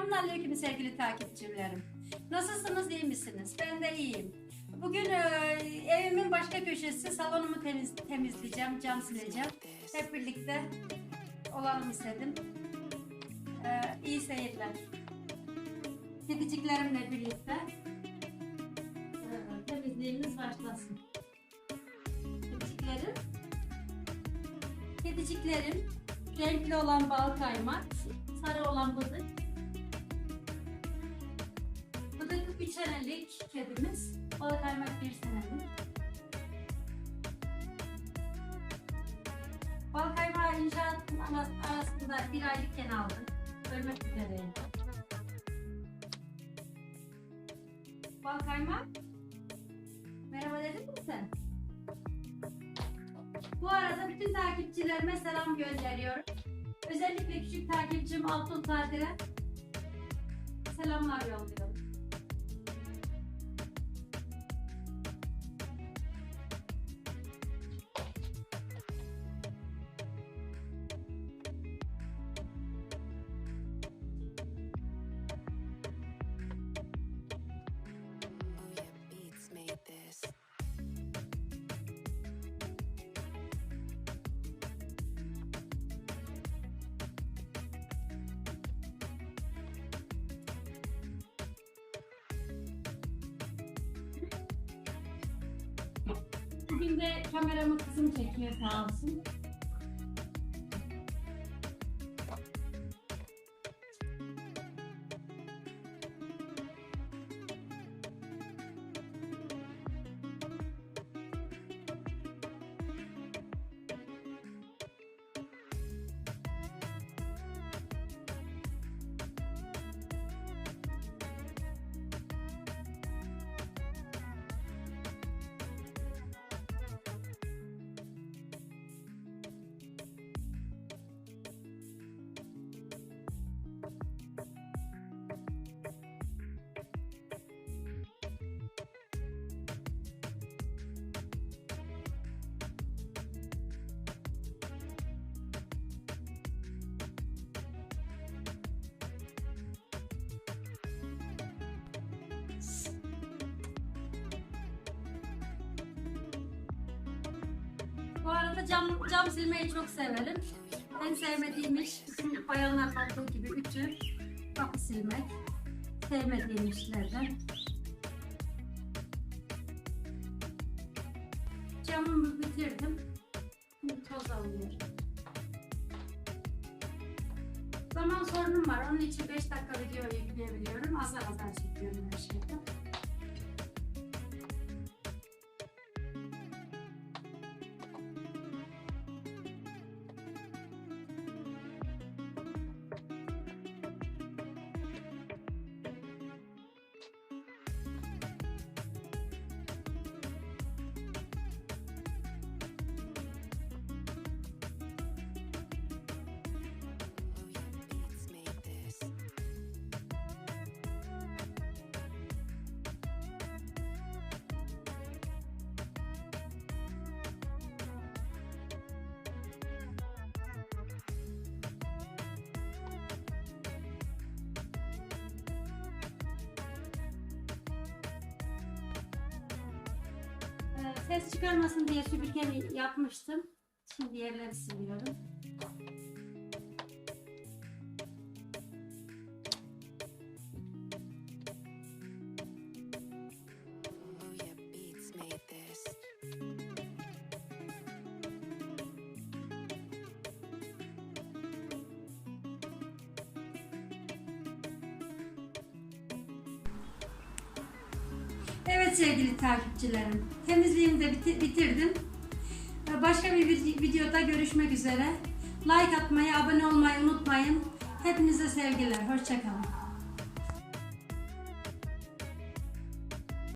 Selamünaleyküm sevgili takipçilerim. Nasılsınız, iyi misiniz? Ben de iyiyim. Bugün e, evimin başka köşesi, salonumu temiz, temizleyeceğim, cam sileceğim. Hep birlikte olalım istedim. E, iyi seyirler. Kediciklerimle birlikte e, temizliğimiz başlasın. Kediciklerim, kediciklerim renkli olan bal kaymak, sarı olan bıdık, 3 senelik kedimiz. Balık kaymak 1 senelik. Bal kaymağı inşaatın aras- arasında bir aylıkken aldım. Ölmek üzereyim. Bal kaymak. Merhaba dedin mi sen? Bu arada bütün takipçilerime selam gönderiyorum. Özellikle küçük takipçim Altun Tadir'e selamlar yolluyorum. Bugün de kameramı kızım çekiyor sağ olsun. Bu arada cam, cam silmeyi çok severim. En sevmediğim iş bayanlar olduğu gibi ütü, kapı silmek. Sevmediğim işlerden. Camımı bitirdim. Toz alıyorum. Zaman sorunum var. Onun için 5 dakika video yükleyebiliyorum. Azar azar çekiyorum her şeyden. Ses çıkarmasın diye süpürgemi yapmıştım. Şimdi yerleri siliyorum. Sevgili takipçilerim, temizliğimi de biti- bitirdim. Başka bir vid- videoda görüşmek üzere. Like atmayı, abone olmayı unutmayın. Hepinize sevgiler, hoşçakalın.